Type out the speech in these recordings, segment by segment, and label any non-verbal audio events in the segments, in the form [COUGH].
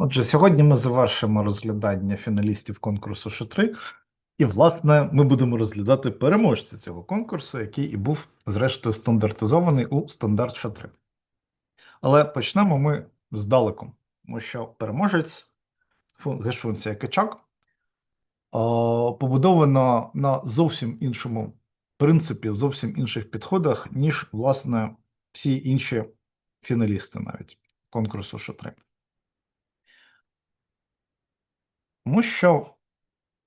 Отже, сьогодні ми завершимо розглядання фіналістів конкурсу Ш3, і, власне, ми будемо розглядати переможця цього конкурсу, який і був, зрештою, стандартизований у стандарт Ш3. Але почнемо ми здалеку, тому що переможець геш-функція Качак побудована на зовсім іншому принципі, зовсім інших підходах, ніж, власне, всі інші фіналісти навіть конкурсу Ш3. Тому що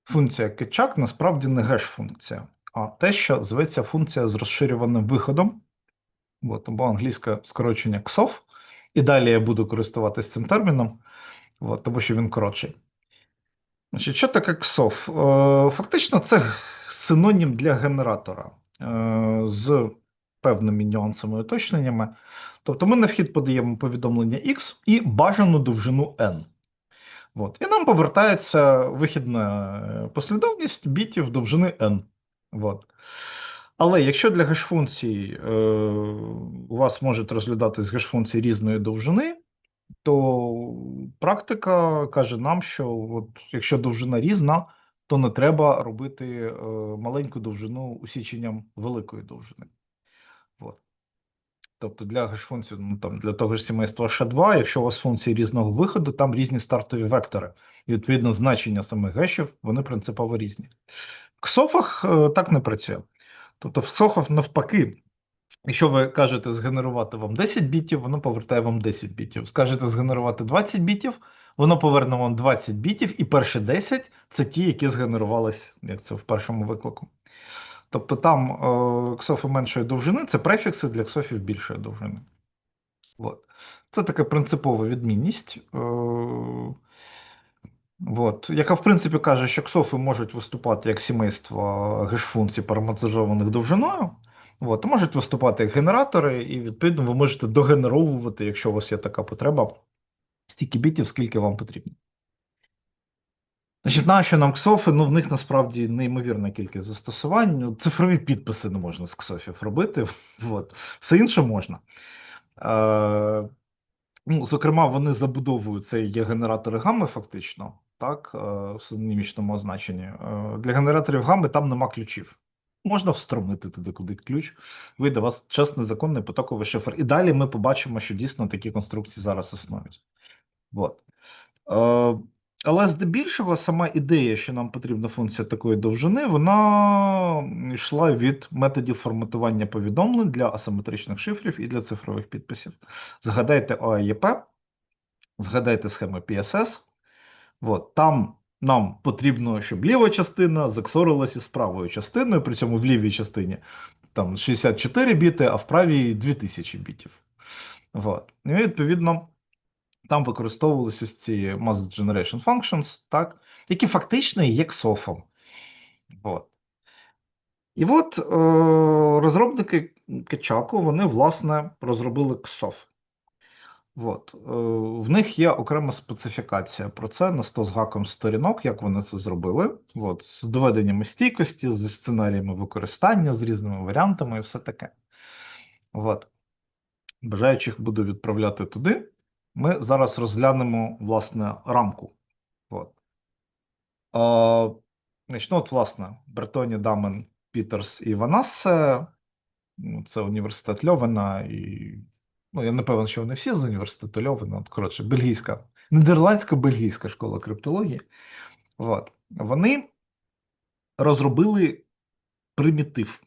функція кетчак насправді не геш-функція, а те, що зветься функція з розширюваним виходом, от, або англійське скорочення XOF. І далі я буду користуватися цим терміном, от, тому що він коротший. Значить, Що таке XOF? Е, фактично, це синонім для генератора е, з певними нюансами і уточненнями. Тобто ми на вхід подаємо повідомлення X і бажану довжину N. От. І нам повертається вихідна е, послідовність бітів довжини n. От. Але якщо для геш-функцій е, у вас можуть розглядатись геш-функції різної довжини, то практика каже нам, що от, якщо довжина різна, то не треба робити е, маленьку довжину усіченням великої довжини. От. Тобто для геш-функції, ну там для того ж сімейства Ш2, якщо у вас функції різного виходу, там різні стартові вектори. І відповідно значення самих гешів, вони принципово різні. В ксофах е, так не працює. Тобто, в ксофах навпаки, якщо ви кажете згенерувати вам 10 бітів, воно повертає вам 10 бітів. Скажете згенерувати 20 бітів, воно поверне вам 20 бітів, і перші 10 це ті, які згенерувались, як це в першому виклику. Тобто там е, ксофи меншої довжини це префікси для ксофів більшої довжини. От. Це така принципова відмінність, е, от, яка, в принципі, каже, що ксофи можуть виступати як сімейство геш-функцій параметризованих довжиною. От, можуть виступати як генератори, і, відповідно, ви можете догенеровувати, якщо у вас є така потреба, стільки бітів, скільки вам потрібно. Значить, нащо нам ксофи? Ну, в них насправді неймовірна кількість застосувань. Ну, цифрові підписи не можна з ксофів робити. [LAUGHS] От. Все інше можна. Е, ну, Зокрема, вони забудовують це є генератори гами, фактично, так, е, в синонімічному означенні. Е, для генераторів гами там нема ключів. Можна встромити туди, куди ключ, вийде у вас чесний законний потоковий шифр. І далі ми побачимо, що дійсно такі конструкції зараз існують. От. Е, але здебільшого сама ідея, що нам потрібна функція такої довжини, вона йшла від методів форматування повідомлень для асиметричних шифрів і для цифрових підписів. Згадайте ОАЄП, згадайте схеми PSS. От, там нам потрібно, щоб ліва частина заксорилася з правою частиною, при цьому в лівій частині там 64 біти, а в правій 2000 бітів. От. І відповідно там використовувалися ось ці Mask Generation Functions, так, які фактично є ксофом. От. І от е, розробники Кетчаку, вони, власне, розробили ксоф. От. Е, в них є окрема специфікація про це на 100 з гаком сторінок, як вони це зробили. От, З доведеннями стійкості, зі сценаріями використання, з різними варіантами і все таке. От. Бажаючих буду відправляти туди. Ми зараз розглянемо власне рамку. От. А, значить, от, власне, Бретоні, Дамен, Пітерс і Ванассе. Ну, це університет Льовена, і ну, я не певен, що вони всі з університету Льовена. От, коротше, бельгійська, нідерландсько-бельгійська школа криптології. От. Вони розробили примітив.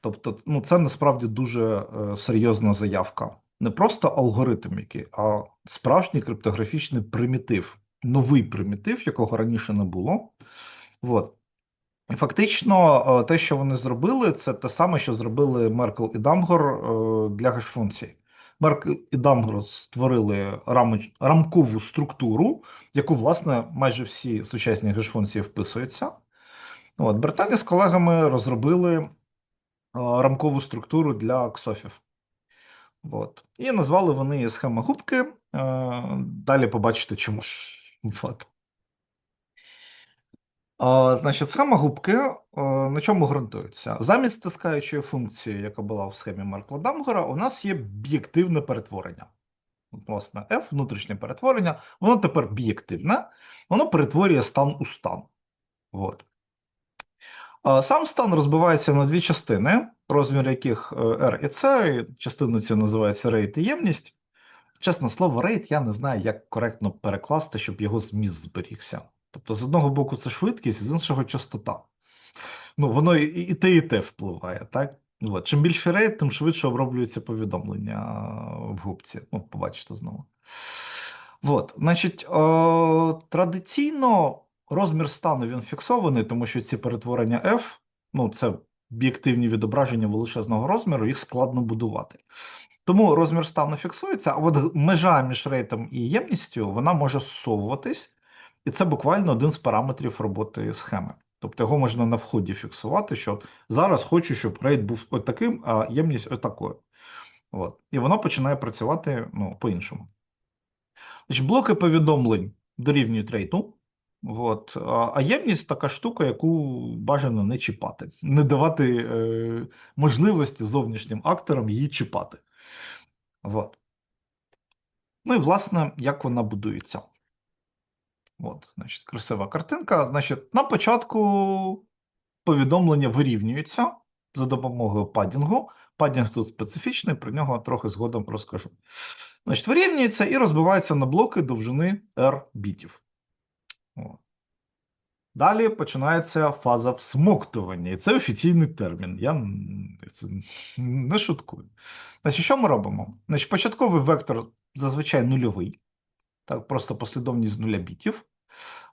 Тобто, ну, це насправді дуже е, серйозна заявка не просто алгоритм, який, а справжній криптографічний примітив, новий примітив, якого раніше не було. От. І фактично, е, те, що вони зробили, це те саме, що зробили Меркл і Дамгор е, для геш-функцій. Меркл і Дамгор створили рам... рамкову структуру, яку, власне, майже всі сучасні геш-функції вписуються. От, Британія з колегами розробили е, рамкову структуру для ксофів. От. І назвали вони схема губки. Е, далі побачите чому. От. Значить, схема губки е, на чому ґрунтується? Замість стискаючої функції, яка була в схемі Маркла Дамгора, у нас є об'єктивне перетворення. Власне, F, внутрішнє перетворення, воно тепер бієктивне, воно перетворює стан у стан. От. Сам стан розбивається на дві частини, розмір яких е, R і C, частина ця називається рейт і ємність. Чесне слово, рейт я не знаю, як коректно перекласти, щоб його зміст зберігся. Тобто, з одного боку, це швидкість, з іншого частота. Ну, воно і, і те, і те впливає, так? От. Чим більше рейд, тим швидше оброблюється повідомлення в губці. Ну, побачите знову. От, значить, е, традиційно розмір стану він фіксований, тому що ці перетворення F, ну, це об'єктивні відображення величезного розміру, їх складно будувати. Тому розмір стану фіксується, а от межа між рейтом і ємністю вона може зсовуватись, і це буквально один з параметрів роботи схеми. Тобто його можна на вході фіксувати, що зараз хочу, щоб рейд був таким, а ємність ось такою. От. І воно починає працювати ну, по-іншому. Блоки повідомлень дорівнюють рейту. От. А ємність така штука, яку бажано не чіпати, не давати е, можливості зовнішнім акторам її чіпати. От. Ну і, власне, як вона будується. От, значить, красива картинка. Значить, на початку повідомлення вирівнюються за допомогою падінгу. Падінг тут специфічний, про нього трохи згодом розкажу. Значить, вирівнюється і розбивається на блоки довжини R бітів. Далі починається фаза всмоктування, і це офіційний термін. Я це не шуткую. Значить, що ми робимо? Значить, Початковий вектор зазвичай нульовий, так, просто послідовність нуля бітів.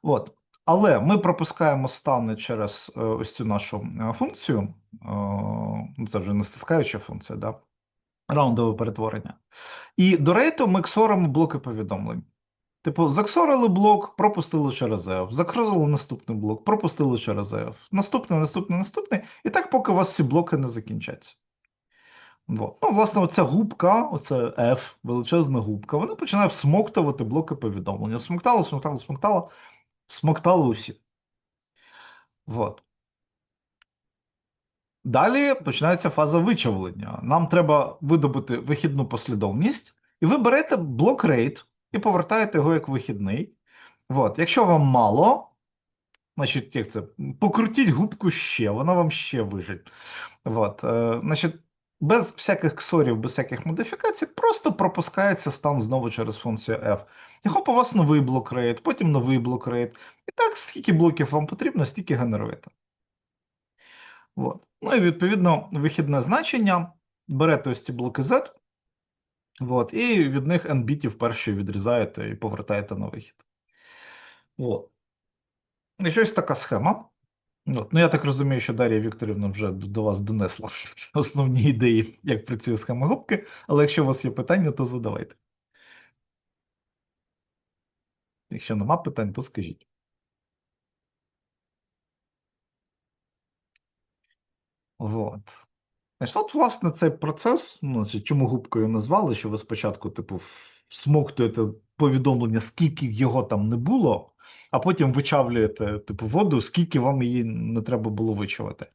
От. Але ми пропускаємо стани через е, ось цю нашу е, функцію. Е, це вже не стискаюча функція, да? раундове перетворення. І до рейту ми ксоримо блоки повідомлень. Типу, заксорили блок, пропустили через F, закрили наступний блок, пропустили через F, наступний, наступний, наступний, і так, поки у вас всі блоки не закінчаться. Вот. Ну, власне, оця губка, оце F, величезна губка, вона починає всмоктувати блоки повідомлення. Смоктало, смоктало, смоктало, смоктало усі. Вот. Далі починається фаза вичавлення. Нам треба видобути вихідну послідовність, і ви берете блок rate і повертаєте його як вихідний. От. Якщо вам мало, значить, як це, покрутіть губку ще, вона вам ще вижить. От. Е, значить, без всяких ксорів, без всяких модифікацій, просто пропускається стан знову через функцію F. І хоп, у вас новий блок рейд, потім новий блок рейд. І так, скільки блоків вам потрібно, стільки генеруєте. От. Ну і відповідно вихідне значення. Берете ось ці блоки Z, от, і від них n бітів перші відрізаєте і повертаєте на вихід. От. І щось така схема. От. Ну, я так розумію, що Дар'я Вікторівна вже до вас донесла [LAUGHS] основні ідеї, як працює схема губки, але якщо у вас є питання, то задавайте. Якщо нема питань, то скажіть. Вот. Значить, от, власне, цей процес, ну, чому губкою назвали, що ви спочатку, типу, всмоктуєте повідомлення, скільки його там не було, а потім вичавлюєте, типу, воду, скільки вам її не треба було вичавити.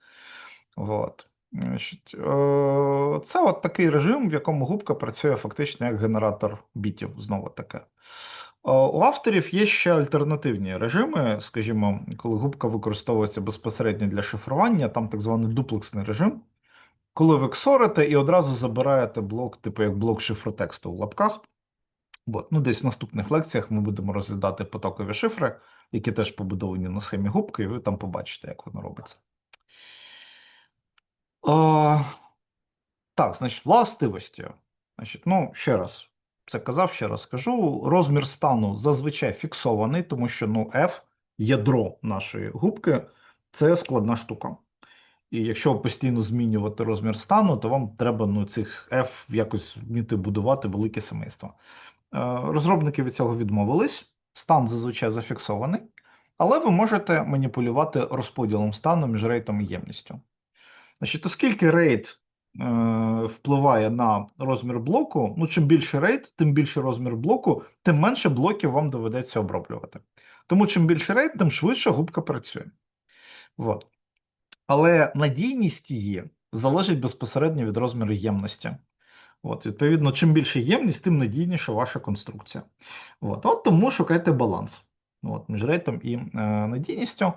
От. Значить, е, Це от такий режим, в якому губка працює фактично як генератор бітів, знову таке. Е, у авторів є ще альтернативні режими, скажімо, коли губка використовується безпосередньо для шифрування, там так званий дуплексний режим. Коли ви ксорите і одразу забираєте блок, типу як блок шифротексту в лапках. От. Ну, Десь в наступних лекціях ми будемо розглядати потокові шифри, які теж побудовані на схемі губки, і ви там побачите, як воно робиться. О, так, значить, властивості. Значить, ну, ще раз, це казав, ще раз скажу. Розмір стану зазвичай фіксований, тому що ну, F, ядро нашої губки, це складна штука. І якщо постійно змінювати розмір стану, то вам треба ну, цих F якось вміти будувати велике семейство. Е, розробники від цього відмовились, стан зазвичай зафіксований, але ви можете маніпулювати розподілом стану між рейтом і ємністю. Значить, оскільки рейд е, впливає на розмір блоку, ну чим більше рейд, тим більше розмір блоку, тим менше блоків вам доведеться оброблювати. Тому чим більше рейд, тим швидше губка працює. От. Але надійність її залежить безпосередньо від розміру ємності. От, відповідно, чим більше ємність, тим надійніша ваша конструкція. От, от тому шукайте баланс от, між рейтом і е, надійністю.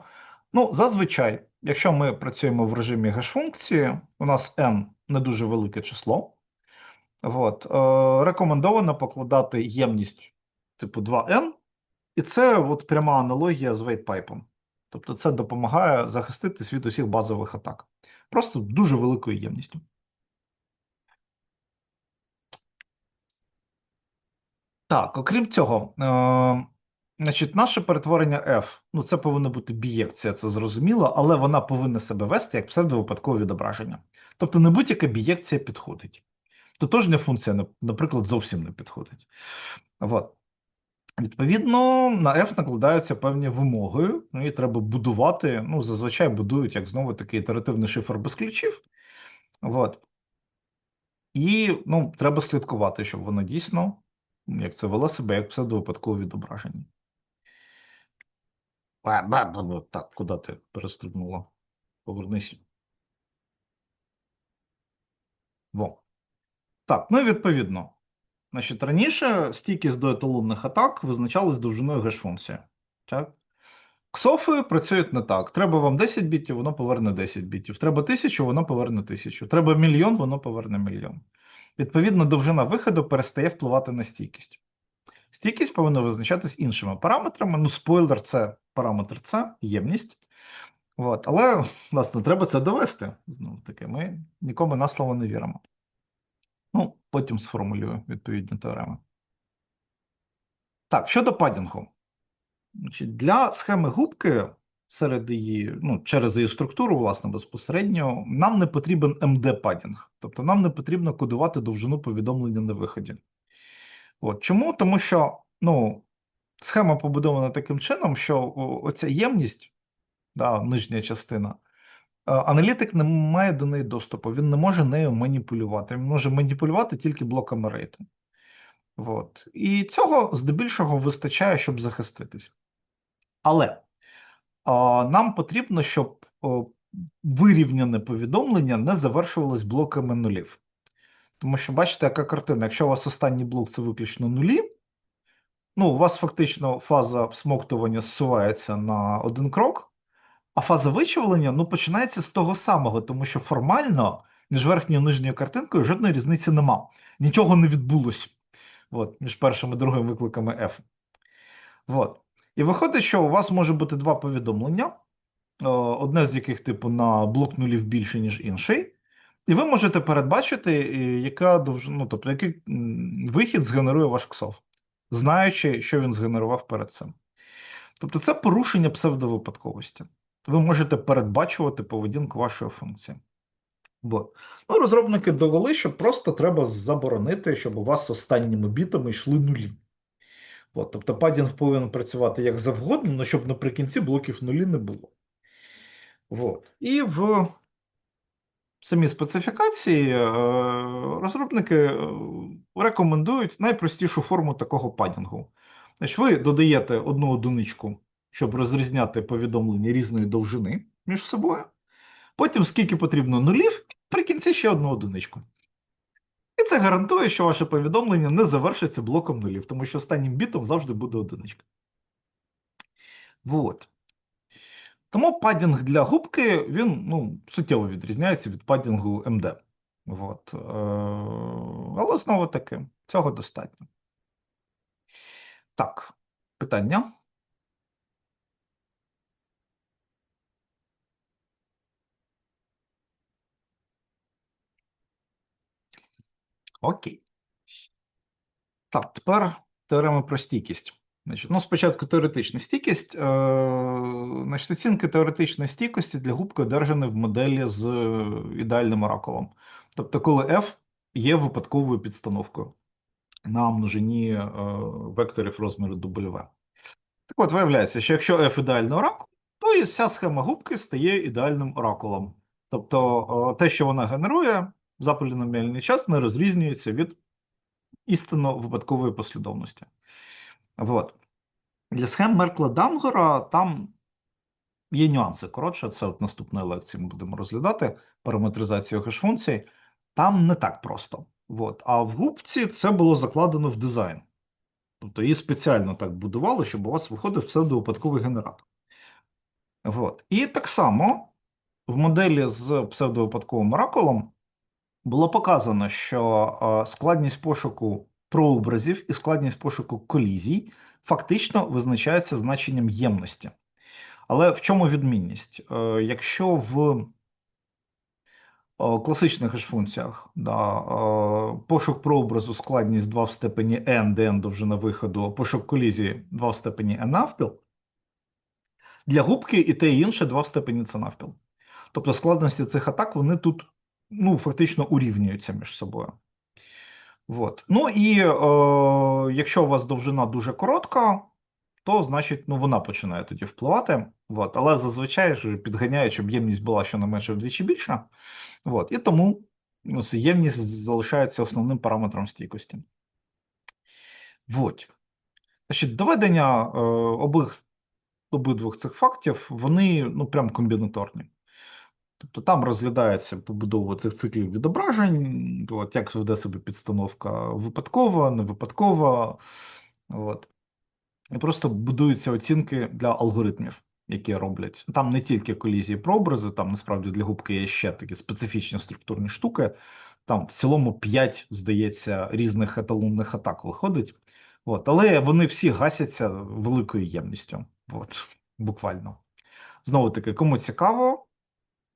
Ну, зазвичай, якщо ми працюємо в режимі геш-функції, у нас n не дуже велике число. От, е, рекомендовано покладати ємність типу 2n, і це от пряма аналогія з вейтпайпом. Тобто це допомагає захиститись від усіх базових атак. Просто дуже великою ємністю. Так, окрім цього, е, значить, наше перетворення F, ну це повинна бути бієкція, це зрозуміло, але вона повинна себе вести як псевдовипадкове відображення. Тобто не будь-яка бієкція підходить. Тотожня функція, наприклад, зовсім не підходить. От. Відповідно, на F накладаються певні вимоги, ну і треба будувати. Ну, зазвичай будують, як знову такий ітеративний шифр без ключів. От. І ну, треба слідкувати, щоб воно дійсно, як це вело себе, як псевдовипадкове відображення. Так, куди ти перестрибнула? Повернись. Во. Так, ну і відповідно. Значить, раніше стійкість до еталонних атак визначалась довжиною геш-функції. Ксофи працюють не так. Треба вам 10 бітів, воно поверне 10 бітів. Треба 1000, воно поверне 1000. Треба мільйон, воно поверне мільйон. Відповідно, довжина виходу перестає впливати на стійкість. Стійкість повинна визначатись іншими параметрами. Ну, спойлер, це параметр С, ємність. От. Але, власне, треба це довести. Знову таки, ми нікому на слово не віримо. Ну, потім сформулюю відповідні теореми. Так, щодо падінгу. Для схеми губки серед її, ну, через її структуру, власне, безпосередньо, нам не потрібен МД-падінг. Тобто нам не потрібно кодувати довжину повідомлення на виході. От. Чому? Тому що ну, схема побудована таким чином, що оця ємність, да, нижня частина, аналітик не має до неї доступу, він не може нею маніпулювати. Він може маніпулювати тільки блоками рейту. От. І цього здебільшого вистачає, щоб захиститись. Але а, нам потрібно, щоб о, вирівняне повідомлення не завершувалось блоками нулів. Тому що, бачите, яка картина? Якщо у вас останній блок це виключно нулі, ну, у вас фактично фаза всмоктування зсувається на один крок, а фаза вичавлення ну, починається з того самого, тому що формально між верхньою і нижньою картинкою жодної різниці нема. Нічого не відбулося От, між першими і другими викликами F. От. І виходить, що у вас може бути два повідомлення, одне з яких, типу, на блок нулів більше, ніж інший. І ви можете передбачити, яка довжина, ну, тобто, який вихід згенерує ваш ксов, знаючи, що він згенерував перед цим. Тобто, це порушення псевдовипадковості. Ви можете передбачувати поведінку вашої функції. Бо ну, розробники довели, що просто треба заборонити, щоб у вас останніми бітами йшли нулі. От, тобто падінг повинен працювати як завгодно, але щоб наприкінці блоків нулі не було. От. І в самій специфікації е, розробники е, рекомендують найпростішу форму такого падінгу. Значить, Ви додаєте одну одиничку, щоб розрізняти повідомлення різної довжини між собою. Потім, скільки потрібно нулів, при кінці ще одну одиничку. І це гарантує, що ваше повідомлення не завершиться блоком нулів, тому що останнім бітом завжди буде одиничка. Вот. Тому падінг для губки він ну, суттєво відрізняється від падінгу МД. От. Е, але знову таки, цього достатньо. Так, питання. Окей. Так, тепер теорема про стійкість. Значить, ну, Спочатку теоретична стійкість. Е, значить, Оцінки теоретичної стійкості для губки одержані в моделі з ідеальним оракулом. Тобто, коли F є випадковою підстановкою на множині е, векторів розміру W. Так от, виявляється, що якщо F ідеальний оракул, то і вся схема губки стає ідеальним оракулом. Тобто, е, те, що вона генерує, за поліноміальний час не розрізнюється від істинно випадкової послідовності. От. Для схем Меркла Дангора там є нюанси. Коротше, це от наступної лекції ми будемо розглядати параметризацію хеш-функцій. Там не так просто. От. А в губці це було закладено в дизайн. Тобто її спеціально так будували, щоб у вас виходив псевдовипадковий генератор. От. І так само в моделі з псевдовипадковим оракулом було показано, що е, складність пошуку прообразів і складність пошуку колізій фактично визначається значенням ємності. Але в чому відмінність? Е, якщо в Е, класичних хеш-функціях да, пошук прообразу складність 2 в степені n, де n довжина виходу, пошук колізії 2 в степені n навпіл. Для губки і те і інше 2 в степені це навпіл. Тобто складності цих атак вони тут ну, фактично урівнюються між собою. От. Ну і е, якщо у вас довжина дуже коротка, то значить ну, вона починає тоді впливати. От. Але зазвичай ж підганяють, щоб ємність була щонайменше вдвічі більша. От. І тому ну, ємність залишається основним параметром стійкості. От. Значить, Доведення е, обох, обидвох цих фактів, вони ну, прям комбінаторні. Тобто там розглядається побудова цих циклів відображень, от, як веде себе підстановка випадкова, не випадкова. І просто будуються оцінки для алгоритмів які роблять. Там не тільки колізії прообрази, там насправді для губки є ще такі специфічні структурні штуки. Там в цілому 5, здається, різних еталонних атак виходить. От. Але вони всі гасяться великою ємністю. От. Буквально. Знову таки, кому цікаво,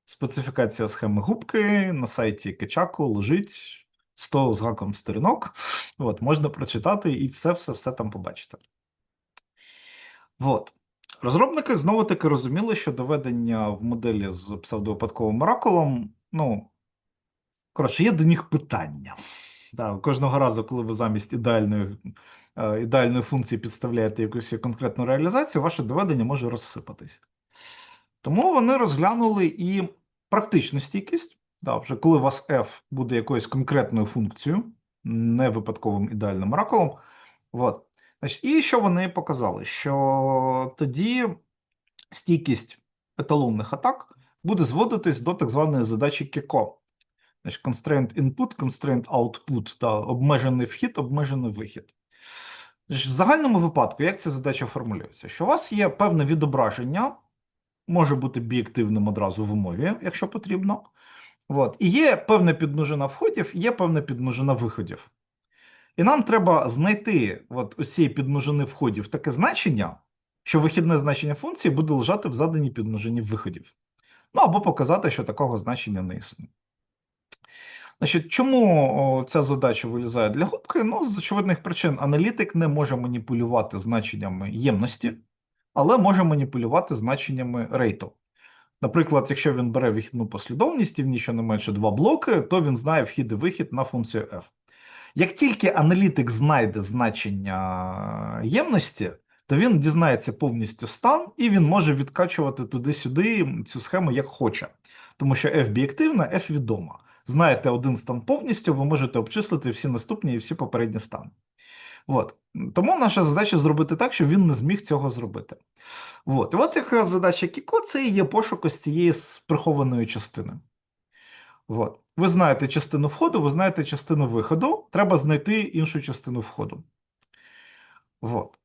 специфікація схеми губки на сайті Кечаку лежить 100 з гаком сторінок. От, Можна прочитати і все-все-все там побачити. От. Розробники знову таки розуміли, що доведення в моделі з псевдовипадковим оракулом, ну, коротше, є до них питання. Да, Кожного разу, коли ви замість ідеальної е, ідеальної функції підставляєте якусь конкретну реалізацію, ваше доведення може розсипатись. Тому вони розглянули і практичну стійкість, да, вже коли у вас F буде якоюсь конкретною функцією, не випадковим ідеальним оракулом. От. Значить, І що вони показали? Що тоді стійкість еталонних атак буде зводитись до так званої задачі КЕКО. Значить, Constraint input, constraint output, та обмежений вхід, обмежений вихід. Значить, В загальному випадку, як ця задача формулюється? Що у вас є певне відображення, може бути бієктивним одразу в умові, якщо потрібно. От. І є певна підмножина входів, є певна підмножина виходів. І нам треба знайти от усі підмножини входів таке значення, що вихідне значення функції буде лежати в заданій підмножині виходів. Ну або показати, що такого значення не існує. Значить, Чому ця задача вилізає для губки? Ну, з очевидних причин, аналітик не може маніпулювати значеннями ємності, але може маніпулювати значеннями рейту. Наприклад, якщо він бере вихідну послідовність і в ній щонайменше два блоки, то він знає вхід і вихід на функцію f. Як тільки аналітик знайде значення ємності, то він дізнається повністю стан, і він може відкачувати туди-сюди цю схему як хоче. Тому що F бієктивна, F відома. Знаєте один стан повністю, ви можете обчислити всі наступні і всі попередні стани. От. Тому наша задача зробити так, щоб він не зміг цього зробити. От. І от якраз задача Кіко це є пошук ось цієї прихованої частини. От. Ви знаєте частину входу, ви знаєте частину виходу. Треба знайти іншу частину входу. От.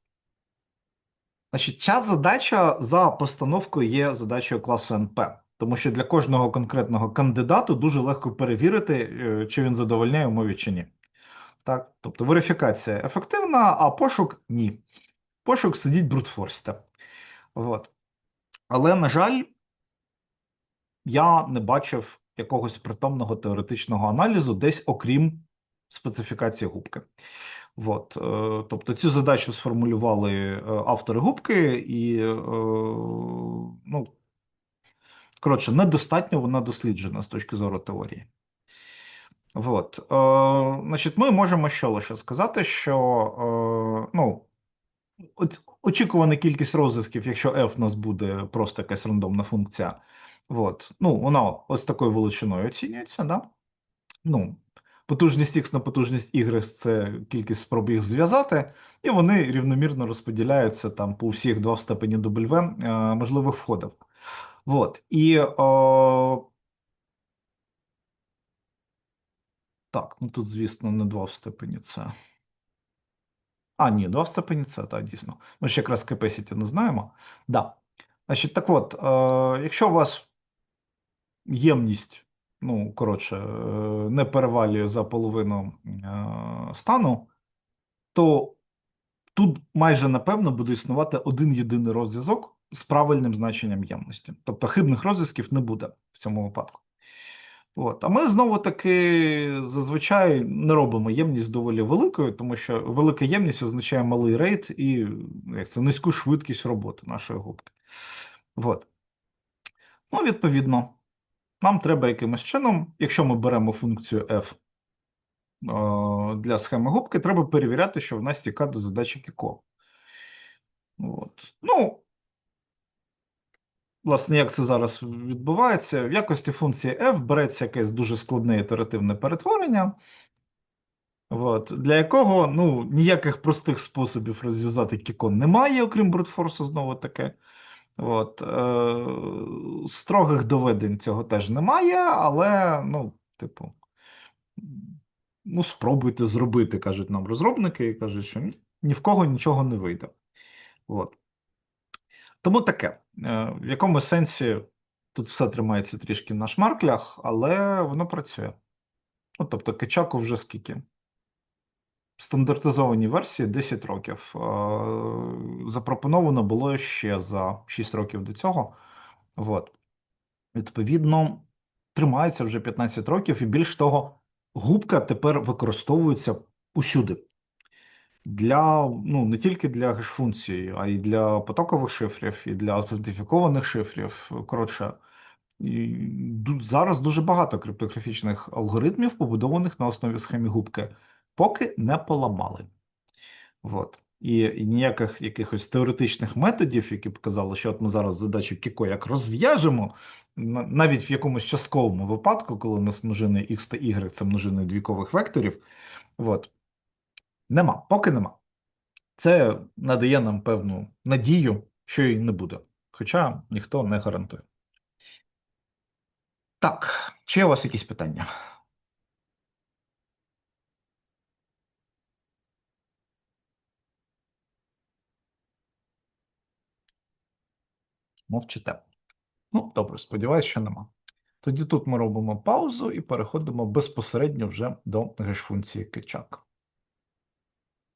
Значить, ця задача за постановкою є задачею класу НП. Тому що для кожного конкретного кандидату дуже легко перевірити, е, чи він задовольняє умові чи ні. Так? Тобто верифікація ефективна, а пошук ні. Пошук сидіть брутфорсте. От. Але, на жаль, я не бачив якогось притомного теоретичного аналізу, десь окрім специфікації губки. От, е, Тобто цю задачу сформулювали е, автори губки, і, е, ну, коротше, недостатньо вона досліджена з точки зору теорії. От, е, значить, Ми можемо що лише сказати, що е, ну, очікувана кількість розв'язків, якщо f у нас буде просто якась рандомна функція. От. Ну, Вона ось такою величиною оцінюється. Да? Ну, Потужність X на потужність Y це кількість спроб їх зв'язати, і вони рівномірно розподіляються там по всіх 2 в степені W е, можливих входів. От. І о, Так, ну тут, звісно, не 2 в степені С. А, ні, 2 в степені С, так, дійсно. Ми ж якраз capacity не знаємо. Да. Значить, так от, е, якщо у вас ємність, ну, коротше, е, не перевалює за половину е, стану, то тут майже напевно буде існувати один єдиний розв'язок з правильним значенням ємності. Тобто хибних розв'язків не буде в цьому випадку. От. А ми знову таки зазвичай не робимо ємність доволі великою, тому що велика ємність означає малий рейд і як це, низьку швидкість роботи нашої губки. От. Ну, відповідно, нам треба якимось чином, якщо ми беремо функцію f е, для схеми губки, треба перевіряти, що в нас тіка до задачі Кіко. От. Ну, Власне, як це зараз відбувається? В якості функції f береться якесь дуже складне ітеративне перетворення, от, для якого ну, ніяких простих способів розв'язати кікон немає, окрім брутфорсу, знову таке. От, е, Строгих доведень цього теж немає, але, ну, типу, ну, спробуйте зробити, кажуть нам розробники, і кажуть, що ні в кого нічого не вийде. От. Тому таке, е, в якому сенсі тут все тримається трішки на шмарклях, але воно працює. Ну, тобто, Кичаку вже скільки? Стандартизовані версії 10 років. Е, запропоновано було ще за 6 років до цього. От. Відповідно, тримається вже 15 років, і більш того, губка тепер використовується усюди для ну не тільки для геш-функцій, а й для потокових шифрів, і для аутентифікованих шифрів. Коротше, і зараз дуже багато криптографічних алгоритмів, побудованих на основі схемі губки, поки не поламали. От. І, і ніяких якихось теоретичних методів, які б казали, що от ми зараз задачу Кіко як розв'яжемо, навіть в якомусь частковому випадку, коли у нас множини X та Y це множини двійкових векторів. От. Нема, поки нема. Це надає нам певну надію, що її не буде. Хоча ніхто не гарантує. Так, чи є у вас якісь питання? Мовчите. Ну, добре, сподіваюся, що нема. Тоді тут ми робимо паузу і переходимо безпосередньо вже до геш-функції Кичак.